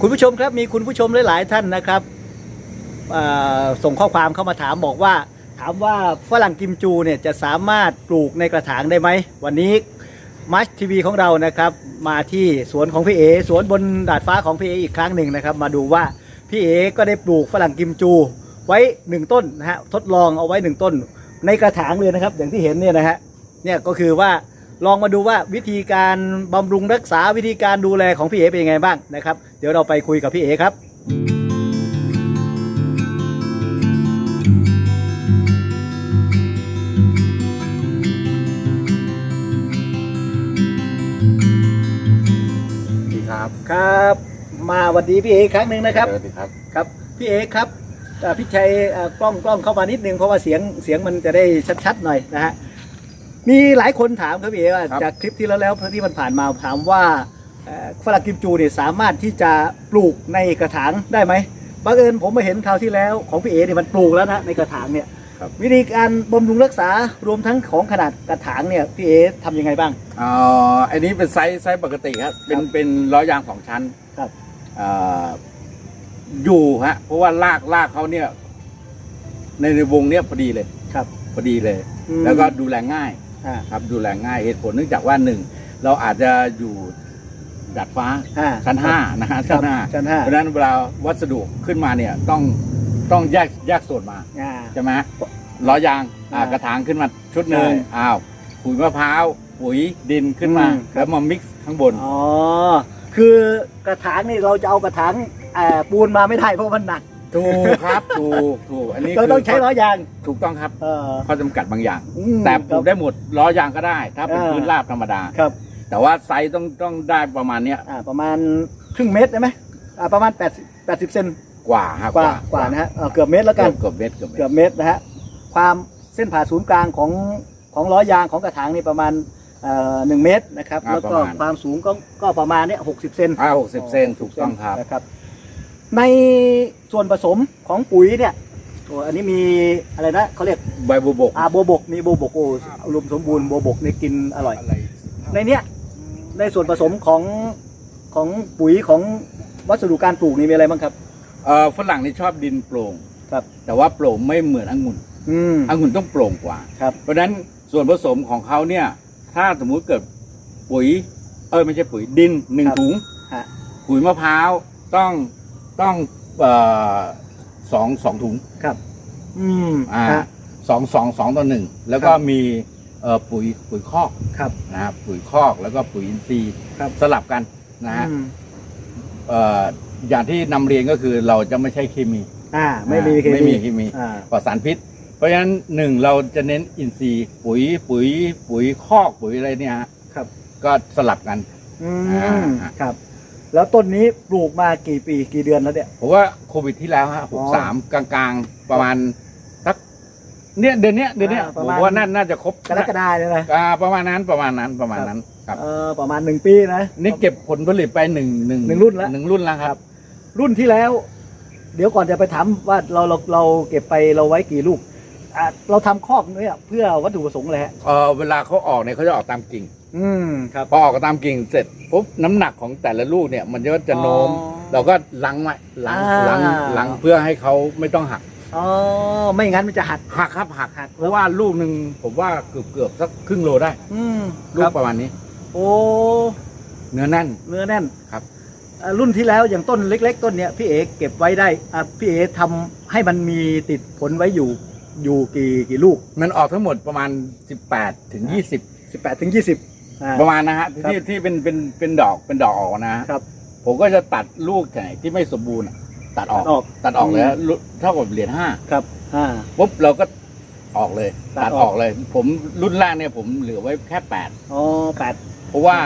คุณผู้ชมครับมีคุณผู้ชมหลาย ๆ ท่านนะครับส่งข้อความเข้ามาถามบอกว่า ถามว่าฝรั่งกิมจูเนี่ยจะสามารถปลูกในกระถางได้ไหม วันนี้มัชทีวีของเรานะครับ มาที่สวนของพี่เอสวนบนดาดฟ้าของพี่เออีกครั้งหนึ่งนะครับ มาดูว่าพี่เอก็ได้ปลูกฝรั่งกิมจูไว้หนึ่งต้นนะฮะทดลองเอาไว้หนึ่งต้น ในกระถางเลยนะครับ อย่างที่เห็นเนี่ยนะฮะเนี่ยก็คือว่า ลองมาดูว่าวิธีการบำรุงรักษาวิธีการดูแลของพี่เอเป็นยังไงบ้างนะครับ เดี๋ยวเราไปคุยกับพี่เอครับดีครับครับ มาวันดีพี่เออีกครั้งหนึ่งนะครับสวัสดีครับ ครับพี่เอกครับเอ่อพี่ชัยเอ่อกล้องกล้องเข้ามานิดนึงเพราะว่าเสียงเสียงมันจะได้ชัดๆหน่อยนะฮะ มีหลายคนถามครับพี่เอกว่าครับ จากคลิปที่แล้วแล้วที่มันผ่านมาถามว่าเอ่อฝรั่งกิมจูเนี่ยสามารถที่จะปลูกในกระถางได้ไหมบังเอิญผมมาเห็นคราวที่แล้วของพี่เอเนี่ยมันปลูกแล้วนะในกระถางเนี่ยครับ วิธีการบำรุงรักษารวมทั้งของขนาดกระถางเนี่ยพี่เอทำยังไงบ้างเอ่ออันนี้เป็นไซส์ไซส์ปกติครับเป็นครับเป็นล้อยางสองชั้นครับเอ่ออยู่ฮะ เพราะว่าลากลากเขาเนี่ย ในในวงเนี้ยพอดีเลย ครับพอดีเลย อืมแล้วก็ดูแลง่าย อ่า ครับดูแลง่ายเหตุผลเนื่องจากว่าหนึ่งเราอาจจะอยู่ดัดฟ้าอ่าชั้นห้านะฮะครัชั้บนห้าชั้นห้า เพราะฉะนั้นเวลาวัสดุขึ้นมาเนี่ยต้องต้องแยกแยกส่วนมา อ่า ใช่ไหมฮะล้อยางอ่าอ่ากระถางขึ้นมาชุดหนึ่งใช่อ้าวปุ๋ยมะพร้าวปุ๋ยดินขึ้นมา อืมครับ แล้วมามิกซ์ข้างบน อ๋อ คือกระถางนี่เราจะเอากระถางเอ่อปูนมาไม่ได้เพราะมันหนัก ถูกครับ ถูกถูกอันนี้เราต้องใช้ล้อยางถูกต้องครับเออข้อจำกัดบางอย่าง อืมแต่ปลูกครับได้หมดล้อยางก็ได้ ถ้าเป็นอ่าพื้นราบธรรมดา ครับ แต่ว่าไซส์ต้องต้องได้ประมาณเนี้ยอ่าประมาณครึ่งเมตรได้ไหมอ่าประมาณ 80 80เซนกว่าฮะกว่ากว่านะฮะเอ่อเกือบเมตรแล้วกัน เกือบเมตรเกือบเมตเกือรบเมตรนะฮะความเส้นผ่าศูนย์กลางของของล้อยางของกระถางนี่ประมาณเอ่อหนึ่งเมตรนะครับแล้วก็ความสูงก็ก็ประมาณเนี้ยหกสิบเซนอ่าหกสิบเซนถูกต้องครับนะครับ ในส่วนผสมของปุ๋ยเนี่ยโอ้อันนี้มีอะไรนะเขาเรียกใบบัวบกอาโบวบกมีโบวบกโอ้อุดมสมบูรณ์โบวบกนี่กินอร่อย อะไรในเนี้ยในส่วนผสมของของปุ๋ยของวัสดุการปลูกนี่มีอะไรบ้างครับ เอ่อฝรั่งนี่ชอบดินโปร่งครับ แต่ว่าโปร่งไม่เหมือนองุ่นอืมองุ่นต้องโปร่งกว่า ครับ เพราะฉะนั้นส่วนผสมของเขาเนี่ย ถ้าสมมุติเกิดปุ๋ย เออไม่ใช่ปุ๋ยดินหนึ่งครับถุงฮะ ปุ๋ยมะพร้าวต้อง ต้องเอ่อสองสองถุง ครับ อืมอ่าฮะ สองสองสองต่อหนึ่งแล้วก็ครับ มีเอ่อปุ๋ยปุ๋ยคอกครับ นะครับปุ๋ยคอกแล้วก็ปุ๋ยอินทรีย์ครับ สลับกันนะฮะอืมเอ่ออย่างที่นำเรียนก็คือเราจะไม่ใช่เคมีอ่า ไม่มีเคไม่มีเคมีอ่า ปลอดสารพิษ เพราะฉะนั้นหนึ่งเราจะเน้นอินทรีย์ ปุ๋ยปุ๋ยปุ๋ยคอกปุ๋ยอะไรเนี่ยฮะครับ ก็สลับกัน อือ่าม ครับ แล้วต้นนี้ปลูกมากี่ปีกี่เดือนแล้วเนี่ย ผมว่าโควิดที่แล้วฮะหอ๋กอสามกลางๆ ประมาณสักเนี่ยเดือนเนี้ยเดือนเนี้ยอ่าปผระมมาณ ว่าน่าน่าจะครบกรกฎาเนี่ยนะ อ่าประมาณนั้นประมาณนั้นประมาณนั้นครับ เออประมาณหนึ่งปีนะ นี่เก็บผลผลิตไปหนึ่งหนึ่งหนึ่งรุ่นแล้วหนึ่งรุ่นแล้วครับ รุ่นที่แล้ว เดี๋ยวก่อนจะไปถามว่าเราเราเราเก็บไปเราไว้กี่ลูกอะเราทำคอกเนี่ยเพื่อวัตถุประสงค์เลยฮะ เออเวลาเขาออกเนี่ยเขาจะออกตามกิ่ง อืมครับ พอออกตามกิ่งเสร็จปุ๊บน้ำหนักของแต่ละลูกเนี่ย มันก็จะโน้ม อ๋อเราก็ลังไว้ลังอ่า ลังลังเพื่อให้เขาไม่ต้องหักอ๋อไม่งั้นมันจะหัก หักครับหักหัก เพราะว่าลูกหนึ่งผมว่าเกือบเกือบสักครึ่งโลได้ อืมลูคกรับประมาณนี้ โอ้เนื้อแน่น เนื้อแน่นครับอะรุ่นที่แล้วอย่างต้นเล็ก ๆ ต้นเนี้ยพี่เอกเก็บไว้ได้อะพี่เอกทำให้มันมีติดผลไว้อยู่อยู่กี่กี่ลูกมันออกทั้งหมดประมาณ 18ถึงอ่า20 18ถึง20 อ่า ประมาณนะฮะครับ ที่ที่เป็นเป็นเป็นดอกเป็นดอกออกนะฮะครับ ผมก็จะตัดลูกไหนที่ไม่สมบูรณ์อะตัดออกตัดออก ตัดออกเลยอืมฮะลูกเท่ากับเหรียญห้าครับ อ่า ปุ๊บเราก็ออกเลยตัดตัดอออกอกเลย ผมรุ่นแรกเนี่ยผมเหลือไว้แค่แปดอ๋อแปดเพราะว่า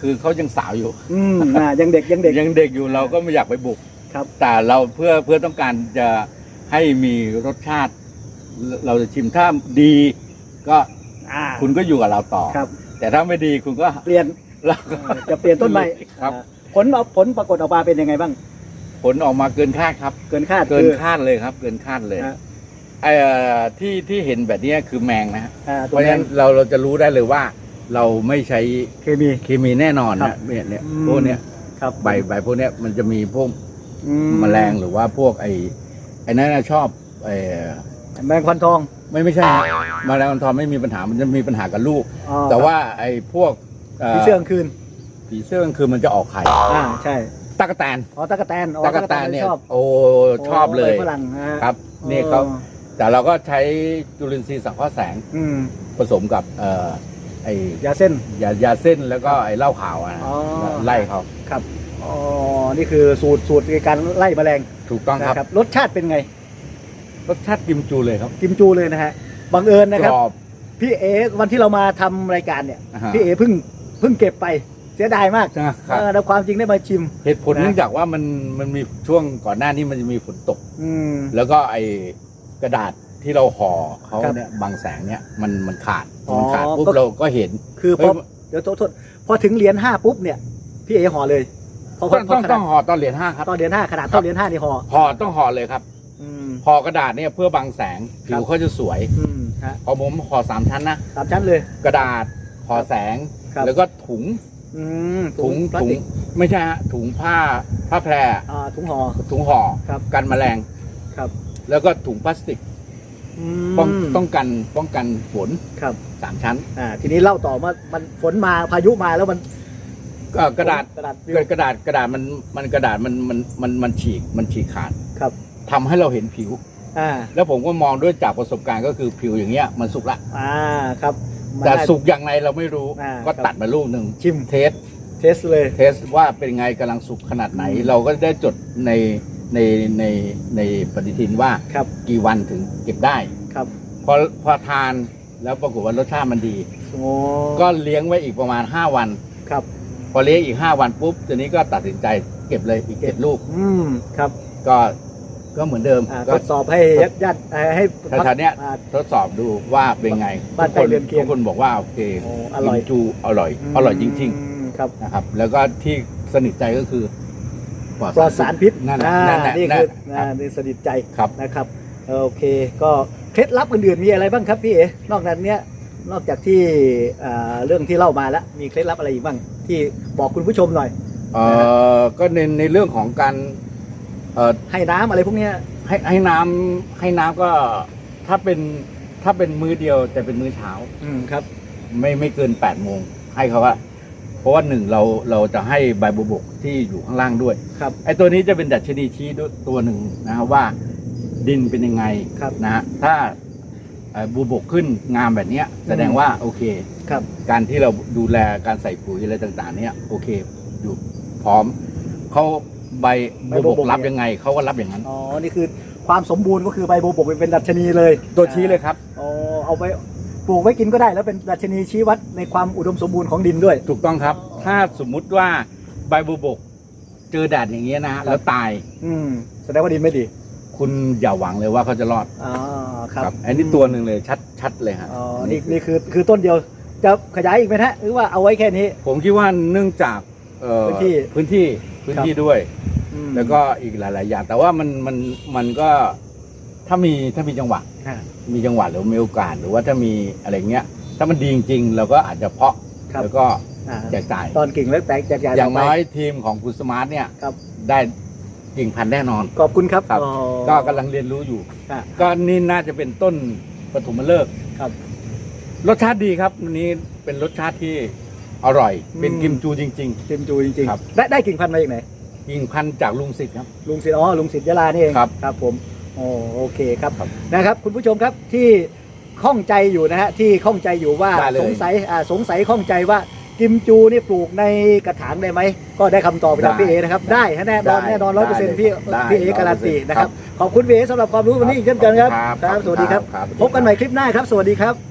คือเขายังสาวอยู่ อืมอ่ายังเด็กยังเด็ก ยังเด็กอยู่เราก็ไม่อยากไปบุกครับ แต่เราเพื่อเพื่อต้องการจะให้มีรสชาติ เราจะชิมถ้าดีก็อ่า คุณก็อยู่กับเราต่อ ครับ แต่ถ้าไม่ดีคุณก็เปลี่ยนเราก็อ่าจะเปลี่ยนต้นใหม่ครับอ่าผลเอาผลปรากฏออกมาเป็นยังไงบ้าง ผลออกมาเกินคาดครับ เกินคาดเกินคือคาดเลยครับ เกินคาดเลยฮะเอ่อที่ที่เห็นแบบเนี้ยคือแมงนะฮะอ่าเพตัวราะฉะนั้นั้นนเราเราจะรู้ได้เลยว่า เราไม่ใช้เคมี เคมีแน่นอนครันะบเนี่ยเนี่ยอืม พวกเนี้ยครับใบใบพวกเนี้ยมันจะมีพวกอืแมลงหรือว่าพวกไอ้ไอ้นั่นนะชอบไอ้แมลงควันทองไม่ไม่ใช่ฮะแมลงวันทองไม่มีปัญหามันจะมีปัญหากับลูก อ๋อแต่ว่าไอ้พวกผีเสื้อกลางคืนผีเสื้อกลางคืนมันจะออกไข่อ่าใช่ตั๊กแตนอ๋อตะกแตนอ๋อตั๊กแตนเนี่ยชอบโอ้ชอบเลยฝรั่งฮะครับนี่เขาแต่เราก็ใช้จุลินทรีย์สังเคราะห์แสงอืมผสมกับเอ่อไอ้ยาเส้นยายาเส้นแล้วก็ไอ้เหล้าขาวอะนะอ๋อไล่เขาครับอ๋อนี่คือสูตรสูตรในการไล่แมลงถูกต้องครับนะครับ รสชาติเป็นไง รสชาติกิมจูเลยครับ กิมจูเลยนะฮะบังเอิญนะครับกรอบ พี่เอวันที่เรามาทำรายการเนี่ย อ่าฮะ พี่เอเพิ่งเพิ่งเก็บไปเสียดายมากนะครับเออแล้วความจริงได้มาชิม เหตุผลนะ เนื่องจากว่ามันมันมีช่วงก่อนหน้านี้มันจะมีฝนตก อืม แล้วก็ไอ้กระดาษที่เราห่อเขาครับเนี่ยบางแสงเนี่ยมันมันขาดพอ๋ออมันขาดปุ๊บก็ เราก็เห็น คือพเฮ้อยเดี๋ยวโทษโทษพอถึงเหรียญห้าปุ๊บเนี่ย พี่เอห่อเลยเพราะต้องเพราะต้องขต้นาอดงห่อตอนเหรียญห้าครับ ตอนเหรียญห้าขนาดเท่าเหรียญห้านี่ห่อห่อต้องห่อเลยครับอืม ห่อกระดาษเนี่ยเพื่อบังแสงผิวเขาจะสวย อืม ฮะพอผมห่อสามชั้นนะสามชั้นเลย กระดาษห่อแสง ครับ แล้วก็ถุงอืมถุงพลาสถุงติกไม่ใช่ฮะถุงผ้าผ้าแพรอ่าถุงห่อ ถุงห่อครับ กันแมลง ครับแล้วก็ถุงพลาสติกอืป้องมต้องกันป้องกันฝนครับสามชั้นอ่าทีนี้เล่าต่อว่ามันฝนมาพายุมาแล้วมันก็กระดาษกระดาษกระกระดาษกระดาษมันมันกระดาษมันมันมันมันฉีกมันฉีกขาดครับ ทำให้เราเห็นผิว อ่าแล้วผมก็มองด้วยจากประสบการณ์ก็คือผิวอย่างเงี้ยมันสุกละอ่าครับมันแต่ได้สุกอย่างไรเราไม่รู้อ่าก็ครับ ตัดมาลูกหนึ่งชิมเทส เทสเลย เทสว่าเป็นไงกำลังสุกขนาดไหนเราก็ได้จดในในในในปฏิทินว่าครับกี่วันถึงเก็บได้ ครับพอพอทานแล้วปรากฏว่ารสชาติมันดี โอ้ก็เลี้ยงไว้อีกประมาณ 5 วัน ครับ พอเลี้ยงอีก 5 วันปุ๊บทีนี้ก็ตัดสินใจเก็บเลยอีกเจ็ดลูก อืมครับ ก็ ก็เหมือนเดิมอ่าก็ทดสอบให้ญาติญาติเอ่อให้แถวๆเนี้ยอ่า ทดสอบดูว่าเป็นไงบ้านใกล้เรือนเคียงทุกคนบอกว่าโอเคโอ้อร่อย กิมจูอร่อย อร่อยจริง ๆครับๆ นะครับ แล้วก็ที่สนิทใจก็คือปลอดสารพิษนั่นแหละอ่านั่นแหละนี่นั่คืนอแหละอ่านี่สนิทใจ ครับ นะครับโอเคก็เคล็ดลับอื่นๆมีอะไรบ้างครับพี่เอ๋นอกจากเนี้ยนอกจากที่อ่าเรื่องที่เล่ามาแล้วมีเคล็ดลับอะไรอีกบ้างที่บอกคุณผู้ชมหน่อย เอ่อก็ในในเรื่องของการ เอ่อให้น้ำอะไรพวกเนี้ยให้ให้น้ำให้น้ำก็ถ้าเป็นถ้าเป็นมื้อเดียวแต่เป็นมื้อเช้า อืมครับ ไม่ไม่เกิน8ปดโมงให้เขาว่า เพราะว่าหนึ่งเราเราจะให้ใบบัวบกที่อยู่ข้างล่างด้วยครับ ไอ้ตัวนี้จะเป็นดัชนีชี้ด้วยตัวหนึ่งนะครับว่าดินเป็นยังไงครับ นะฮะถ้าเอ่อบัวบกขึ้นงามแบบเนี้ย แสดงว่าโอเค ครับ การที่เราดูแลการใส่ปุ๋ยอะไรต่าง ๆ เนี่ยโอเค อยู่พร้อมเขา ใบใบบัวบัวบบกกรับยังไงเขาก็รับอย่างนั้น อ๋อ นี่คือความสมบูรณ์ก็คือใบโบวบกเป็นดัชนีเลย ตัวชี้เลยครับ อ๋อ เอาไปปลูกไว้กินก็ได้แล้วเป็นดัชนีชี้วัดในความอุดมสมบูรณ์ของดินด้วย ถูกต้องครับ ถ้าสมมุติว่าใบบัวบกเจอแดดอย่างเงี้ยนะฮะครับแล้วตาย อืมแสดงว่าดินไม่ดี คุณอย่าหวังเลยว่าเขาจะรอด อ๋อ ครับ อันนี้ตัวหนึ่งเลยชัดชัดเลยฮะ อ๋อ นี่นี่คือคือต้นเดียวจะขยายอีกไหมฮะหรือว่าเอาไว้แค่นี้ ผมคิดว่าเนื่องจากเอ่อพื้นที่พื้นที่พื้นที่ด้วยอืม แล้วก็อีกหลาย ๆ อย่าง แต่ว่ามันมันมันก็ถ้ามีถ้ามีจังหวะอ่ามีจังหวะหรือมีโอกาสหรือว่าถ้ามีอะไรเงี้ย ถ้ามันดีจริง ๆ เราก็อาจจะเพาะครับ แล้วก็อ่าแจกจ่าย ตอนกิ่งแล้วแตกแจกใหญ่อย่างต่ไปน้อยทีมของคุณสมาร์ทเนี่ยครับ ได้กิ่งพันธุ์แน่นอน ขอบคุณครับครับ อ๋อก็กำลังเรียนรู้อยู่ อะ ก็นี่น่าจะเป็นต้นปฐมฤกษ์ครับ รสชาติดีครับวันนี้เป็นรสชาติที่อร่อย เป็นอืมกิมจูจริง เต็มจูจริงครับ ๆได้ได้กิ่งพันธุ์มาจากไหนๆ กิ่งพันธุ์จากลุงสิทธิ์ครับ ลุงศิษย์อ๋อลุงศิษย์ยะลานี่เองครับครับผมโอ้โอเคครับครับนะครับ คุณผู้ชมครับที่ข้องใจอยู่นะฮะที่ข้องใจอยู่ว่าได้เลย สงสัยอ่าสงสัยข้องใจว่ากิมจูนี่ปลูกในกระถางได้ไหมก็ได้คำตอบไปจากได้พี่เอนะครับได้ฮะแน่นอนได้แน่นอนร้อยเปอร์เซ็นต์ได้พี่ได้พี่เอ100%การันตีนะครับครับขอบคุณพี่เอสำหรับความรู้วันนี้อีกเช่นกันครับ ครับสวัสดีครับครับพบกันใหม่คลิปหน้าครับ สวัสดีครับ